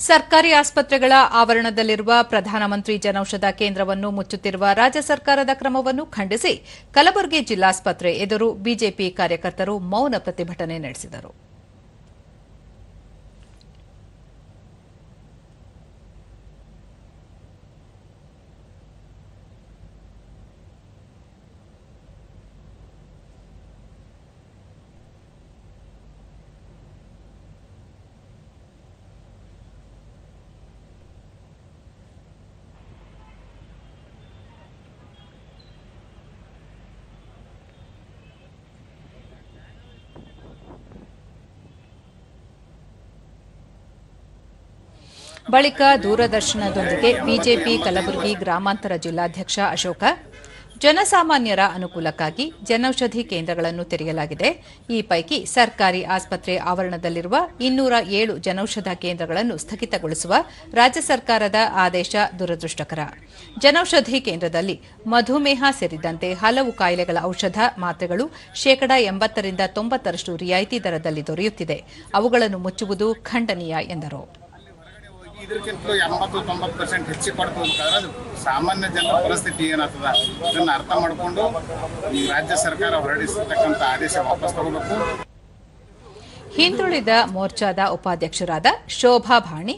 ಸರ್ಕಾರಿ ಆಸ್ಪತ್ರೆಗಳ ಆವರಣದಲ್ಲಿರುವ ಪ್ರಧಾನಮಂತ್ರಿ ಜನೌಷಧ ಕೇಂದ್ರವನ್ನು ಮುಚ್ಚುತ್ತಿರುವ ರಾಜ್ಯ ಸರ್ಕಾರದ ಕ್ರಮವನ್ನು ಖಂಡಿಸಿ ಕಲಬುರಗಿ ಜಿಲ್ಲಾಸ್ಪತ್ರೆ ಎದುರು ಬಿಜೆಪಿ ಕಾರ್ಯಕರ್ತರು ಮೌನ ಪ್ರತಿಭಟನೆ ನಡೆಸಿದರು. ಬಳಿಕ ದೂರದರ್ಶನದೊಂದಿಗೆ ಬಿಜೆಪಿ ಕಲಬುರಗಿ ಗ್ರಾಮಾಂತರ ಜಿಲ್ಲಾಧ್ಯಕ್ಷ ಅಶೋಕ, ಜನಸಾಮಾನ್ಯರ ಅನುಕೂಲಕ್ಕಾಗಿ ಜನೌಷಧಿ ಕೇಂದ್ರಗಳನ್ನು ತೆರೆಯಲಾಗಿದೆ. ಈ ಪೈಕಿ ಸರ್ಕಾರಿ ಆಸ್ಪತ್ರೆ ಆವರಣದಲ್ಲಿರುವ ಇನ್ನೂರ ಏಳು ಜನೌಷಧ ಕೇಂದ್ರಗಳನ್ನು ಸ್ಥಗಿತಗೊಳಿಸುವ ರಾಜ್ಯ ಸರ್ಕಾರದ ಆದೇಶ ದುರದೃಷ್ಟಕರ. ಜನೌಷಧಿ ಕೇಂದ್ರದಲ್ಲಿ ಮಧುಮೇಹ ಸೇರಿದಂತೆ ಹಲವು ಕಾಯಿಲೆಗಳ ಔಷಧ ಮಾತ್ರೆಗಳು ಶೇಕಡಾ ಎಂಬತ್ತರಿಂದ ತೊಂಬತ್ತರಷ್ಟು ರಿಯಾಯಿತಿ ದರದಲ್ಲಿ ದೊರೆಯುತ್ತಿದೆ. ಅವುಗಳನ್ನು ಮುಚ್ಚುವುದು ಖಂಡನೀಯ ಎಂದರು. ಇದಕ್ಕಿಂತ ಎಂಬತ್ತು ತೊಂಬತ್ತು ಪರ್ಸೆಂಟ್ ಹೆಚ್ಚಿಗೆ ಕೊಡ್ತು ಅಂತಂದ್ರೆ ಅದು ಸಾಮಾನ್ಯ ಜನರ ಪರಿಸ್ಥಿತಿ ಏನಾಗ್ತದ? ಇದನ್ನ ಅರ್ಥ ಮಾಡಿಕೊಂಡು ಈ ರಾಜ್ಯ ಸರ್ಕಾರ ಹೊರಡಿಸಿರ್ತಕ್ಕಂಥ ಆದೇಶ ವಾಪಸ್ ತಗೋಬೇಕು. ಹಿಂದುಳಿದ ಮೋರ್ಚಾದ ಉಪಾಧ್ಯಕ್ಷರಾದ ಶೋಭಾ ಭಾಣಿ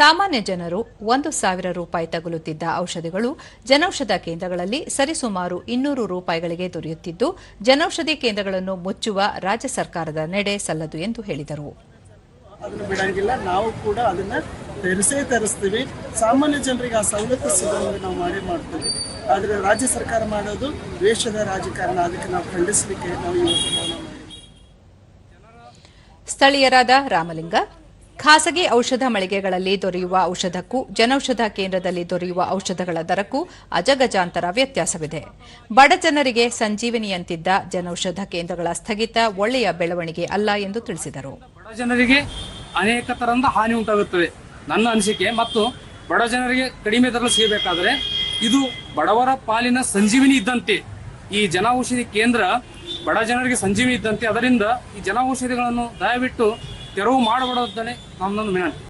ಸಾಮಾನ್ಯ ಜನರು ಒಂದು ಸಾವಿರ ರೂಪಾಯಿ ತಗುಲುತ್ತಿದ್ದ ಔಷಧಿಗಳು ಜನೌಷಧ ಕೇಂದ್ರಗಳಲ್ಲಿ ಸರಿಸುಮಾರು ಇನ್ನೂರು ರೂಪಾಯಿಗಳಿಗೆ ದೊರೆಯುತ್ತಿದ್ದು ಜನೌಷಧಿ ಕೇಂದ್ರಗಳನ್ನು ಮುಚ್ಚುವ ರಾಜ್ಯ ಸರ್ಕಾರದ ನಡೆ ಸಲ್ಲದು ಎಂದು ಹೇಳಿದರು. ತೆರೆಸೇ ತರಿಸ್ತೀವಿ. ಸಾಮಾನ್ಯ ಜನರಿಗೆ ಆ ಸವಲತ್ತು ಸಿಗೋಂಗೆ ನಾವು ಮಾಡೇ ಮಾಡ್ತೀವಿ. ಆದರೆ ರಾಜ್ಯ ಸರ್ಕಾರ ಮಾಡೋದು ದ್ವೇಷದ ರಾಜಕಾರಣ. ಅದಕ್ಕೆ ನಾವು ಖಂಡಿಸಲಿಕ್ಕೆ ನಾವು ಇವತ್ತು ಸ್ಥಳೀಯರಾದ ರಾಮಲಿಂಗ ಖಾಸಗಿ ಔಷಧ ಮಳಿಗೆಗಳಲ್ಲಿ ದೊರೆಯುವ ಔಷಧಕ್ಕೂ ಜನೌಷಧ ಕೇಂದ್ರದಲ್ಲಿ ದೊರೆಯುವ ಔಷಧಗಳ ದರಕ್ಕೂ ಅಜಗಜಾಂತರ ವ್ಯತ್ಯಾಸವಿದೆ. ಬಡ ಜನರಿಗೆ ಸಂಜೀವಿನಿಯಂತಿದ್ದ ಜನೌಷಧ ಕೇಂದ್ರಗಳ ಸ್ಥಗಿತ ಒಳ್ಳೆಯ ಬೆಳವಣಿಗೆ ಅಲ್ಲ ಎಂದು ತಿಳಿಸಿದರು. ಬಡ ಜನರಿಗೆ ಅನೇಕ ತರಹದ ಹಾನಿ ಉಂಟಾಗುತ್ತದೆ ನನ್ನ ಅನಿಸಿಕೆ ಮತ್ತು ಬಡ ಜನರಿಗೆ ಕಡಿಮೆ ದರ ಸಿಗಬೇಕಾದ್ರೆ ಇದು ಬಡವರ ಪಾಲಿನ ಸಂಜೀವಿನಿ ಇದ್ದಂತೆ. ಈ ಜನೌಷಧಿ ಕೇಂದ್ರ ಬಡ ಜನರಿಗೆ ಸಂಜೀವಿನಿ ಇದ್ದಂತೆ. ಅದರಿಂದ ಈ ಜನೌಷಧಿಗಳನ್ನು ದಯವಿಟ್ಟು ತೆರವು ಮಾಡಬಾರದನೆ ನಮ್ಮನ್ನು ವಿನಂತಿ.